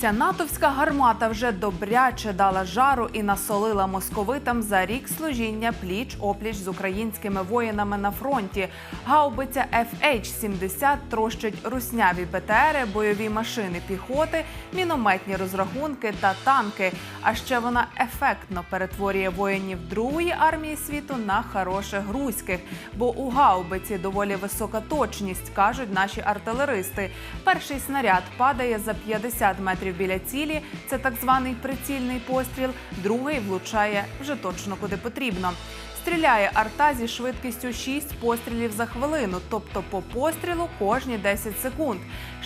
Ця натовська гармата вже добряче дала жару і насолила московитам за рік служіння пліч опліч з українськими воїнами на фронті. Гаубиця FH-70 трощить русняві БТРи, бойові машини піхоти, мінометні розрахунки та танки. А ще вона ефектно перетворює воїнів Другої армії світу на хороших грузьких. Бо у гаубиці доволі висока точність, кажуть наші артилеристи. Перший снаряд падає за 50 метрів біля цілі. Це так званий прицільний постріл. Другий влучає вже точно куди потрібно. Стріляє арта зі швидкістю 6 пострілів за хвилину, тобто по пострілу кожні 10 секунд,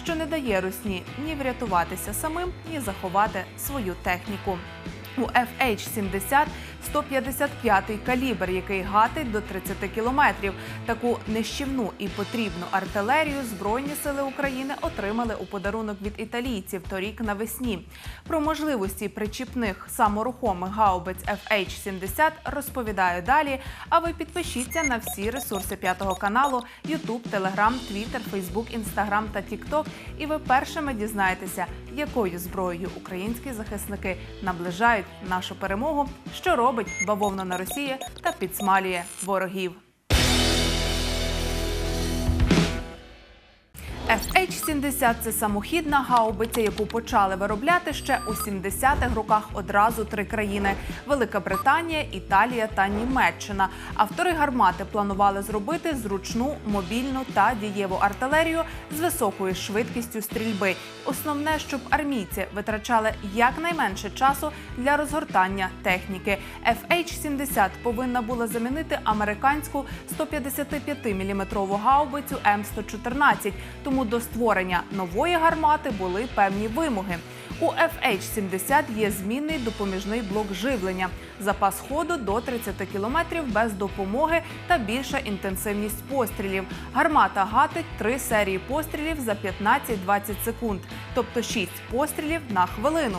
що не дає русні ні врятуватися самим, ні заховати свою техніку. У FH-70 155-й калібр, який гатить до 30 кілометрів. Таку нищівну і потрібну артилерію Збройні сили України отримали у подарунок від італійців торік навесні. Про можливості причіпних саморухомих гаубиць FH-70 розповідаю далі. А ви підпишіться на всі ресурси п'ятого каналу: YouTube, Telegram, Twitter, Facebook, Instagram та TikTok. І ви першими дізнаєтеся, якою зброєю українські захисники наближають нашу перемогу, що робить бавовна на Росії та підсмалює ворогів. FH-70 – це самохідна гаубиця, яку почали виробляти ще у 70-х роках одразу три країни: Велика Британія, Італія та Німеччина. Автори гармати планували зробити зручну, мобільну та дієву артилерію з високою швидкістю стрільби. Основне, щоб армійці витрачали якнайменше часу для розгортання техніки. FH-70 повинна була замінити американську 155-мм гаубицю М114, тому до створення нової гармати були певні вимоги. У FH-70 є змінний допоміжний блок живлення, запас ходу до 30 км без допомоги та більша інтенсивність пострілів. Гармата гатить три серії пострілів за 15-20 секунд, тобто 6 пострілів на хвилину.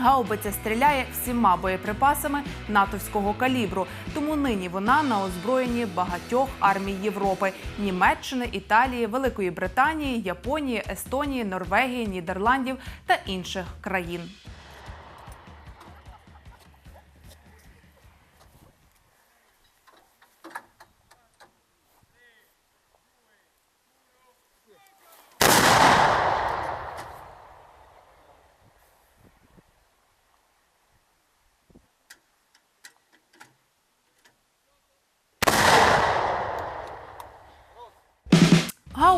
Гаубиця стріляє всіма боєприпасами натовського калібру, тому нині вона на озброєнні багатьох армій Європи: Німеччини, Італії, Великої Британії, Японії, Естонії, Норвегії, Нідерландів та інших країн.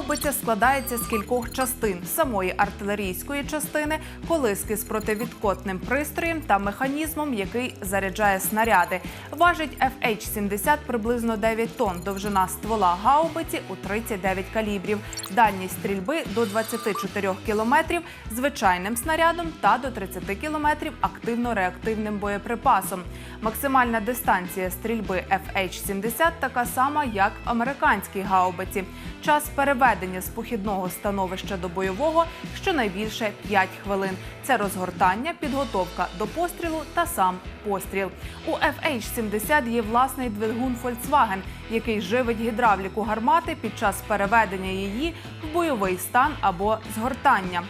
Гаубиця складається з кількох частин: самої артилерійської частини, колиски з противідкотним пристроєм та механізмом, який заряджає снаряди. Важить FH-70 приблизно 9 тонн, довжина ствола гаубиці у 39 калібрів, дальність стрільби до 24 кілометрів звичайним снарядом та до 30 кілометрів активно-реактивним боєприпасом. Максимальна дистанція стрільби FH-70 така сама, як американській гаубиці. Час переведення з похідного становища до бойового щонайбільше 5 хвилин. Це розгортання, підготовка до пострілу та сам постріл. У FH-70 є власний двигун Volkswagen, який живить гідравліку гармати під час переведення її в бойовий стан або згортання.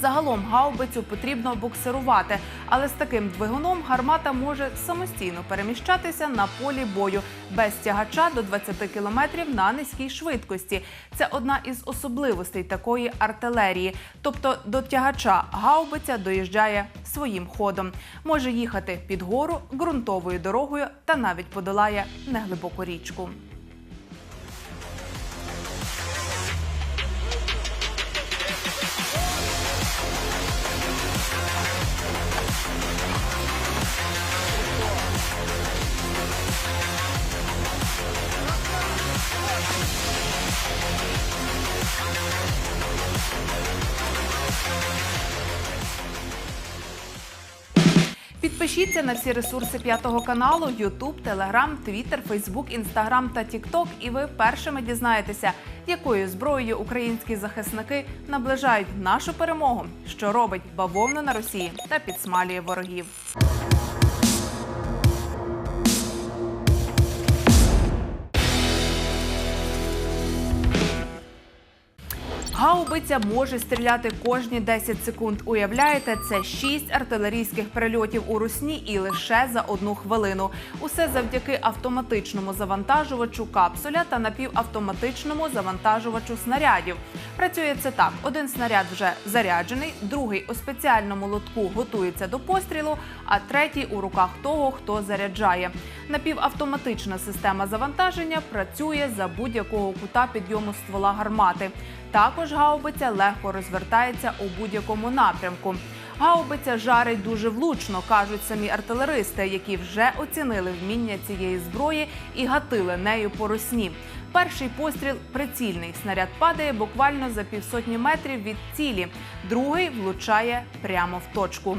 Загалом гаубицю потрібно буксирувати, але з таким двигуном гармата може самостійно переміщатися на полі бою без тягача до 20 км на низькій швидкості. Це одна із особливостей такої артилерії. Тобто до тягача гаубиця доїжджає своїм ходом, може їхати під гору ґрунтовою дорогою та навіть подолає неглибоку річку. Підпишіться на всі ресурси п'ятого каналу: YouTube, Telegram, Twitter, Facebook, Instagram та TikTok, і ви першими дізнаєтеся, якою зброєю українські захисники наближають нашу перемогу, що робить бавовна на Росії та підсмалює ворогів. Гаубиця може стріляти кожні 10 секунд. Уявляєте, це 6 артилерійських прильотів у русні і лише за одну хвилину. Усе завдяки автоматичному завантажувачу капсуля та напівавтоматичному завантажувачу снарядів. Працює це так: один снаряд вже заряджений, другий у спеціальному лотку готується до пострілу, а третій у руках того, хто заряджає. Напівавтоматична система завантаження працює за будь-якого кута підйому ствола гармати. Також гаубиця легко розвертається у будь-якому напрямку. Гаубиця жарить дуже влучно, кажуть самі артилеристи, які вже оцінили вміння цієї зброї і гатили нею по русні. Перший постріл прицільний. Снаряд падає буквально за півсотні метрів від цілі. Другий влучає прямо в точку.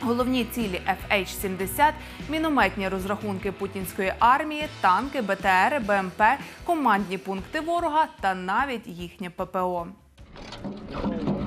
Головні цілі FH-70 – мінометні розрахунки путінської армії, танки, БТРи, БМП, командні пункти ворога та навіть їхнє ППО. Гармата!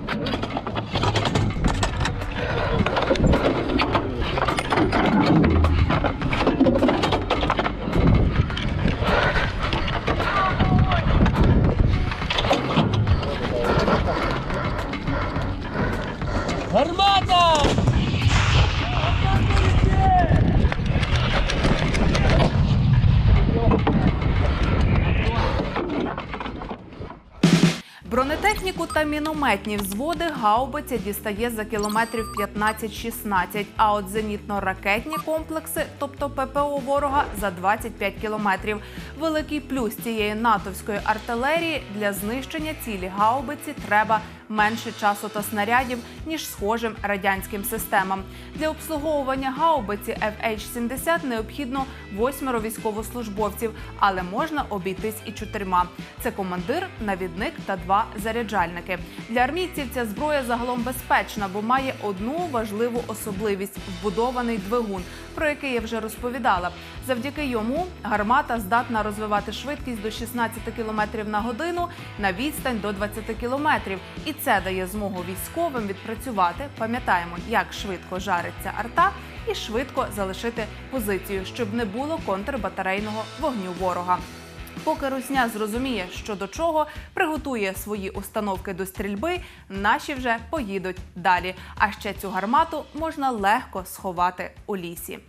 Бронетехніку та мінометні взводи гаубиця дістає за кілометрів 15-16, а от зенітно-ракетні комплекси, тобто ППО ворога, за 25 кілометрів. Великий плюс цієї натовської артилерії для знищення цілі гаубиці треба менше часу та снарядів ніж схожим радянським системам. Для обслуговування гаубиці FH-70 необхідно восьмеро військовослужбовців, але можна обійтись і чотирма. Це командир, навідник та два заряджальники. Для армійців ця зброя загалом безпечна, бо має одну важливу особливість вбудований двигун, про який я вже розповідала. Завдяки йому гармата здатна розвивати швидкість до 16 км на годину на відстань до 20 км. І це дає змогу військовим відпрацювати. Пам'ятаємо, як швидко жариться арта, і швидко залишити позицію, щоб не було контрбатарейного вогню ворога. Поки Русня зрозуміє, що до чого, приготує свої установки до стрільби, наші вже поїдуть далі. А ще цю гармату можна легко сховати у лісі.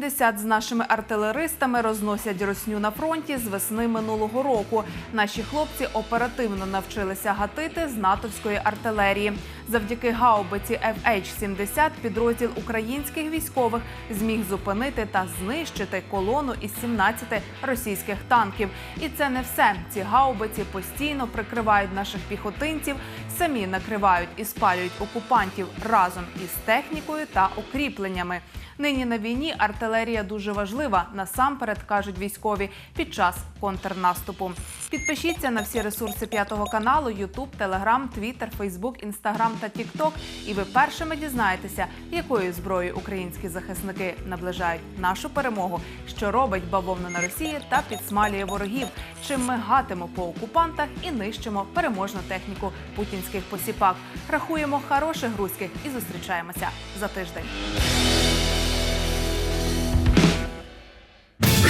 FH-70 з нашими артилеристами розносять росню на фронті з весни минулого року. Наші хлопці оперативно навчилися гатити з натовської артилерії. Завдяки гаубиці FH-70 підрозділ українських військових зміг зупинити та знищити колону із 17 російських танків. І це не все. Ці гаубиці постійно прикривають наших піхотинців, самі накривають і спалюють окупантів разом із технікою та укріпленнями. Нині на війні артилерія дуже важлива. Насамперед кажуть військові під час контрнаступу. Підпишіться на всі ресурси п'ятого каналу: YouTube, Telegram, Twitter, Facebook, Instagram та TikTok. І ви першими дізнаєтеся, якою зброєю українські захисники наближають нашу перемогу, що робить бавовна на Росії та підсмалює ворогів. Чим ми гатимо по окупантах і нищимо переможну техніку путінських посіпак. Рахуємо хороших руських і зустрічаємося за тиждень.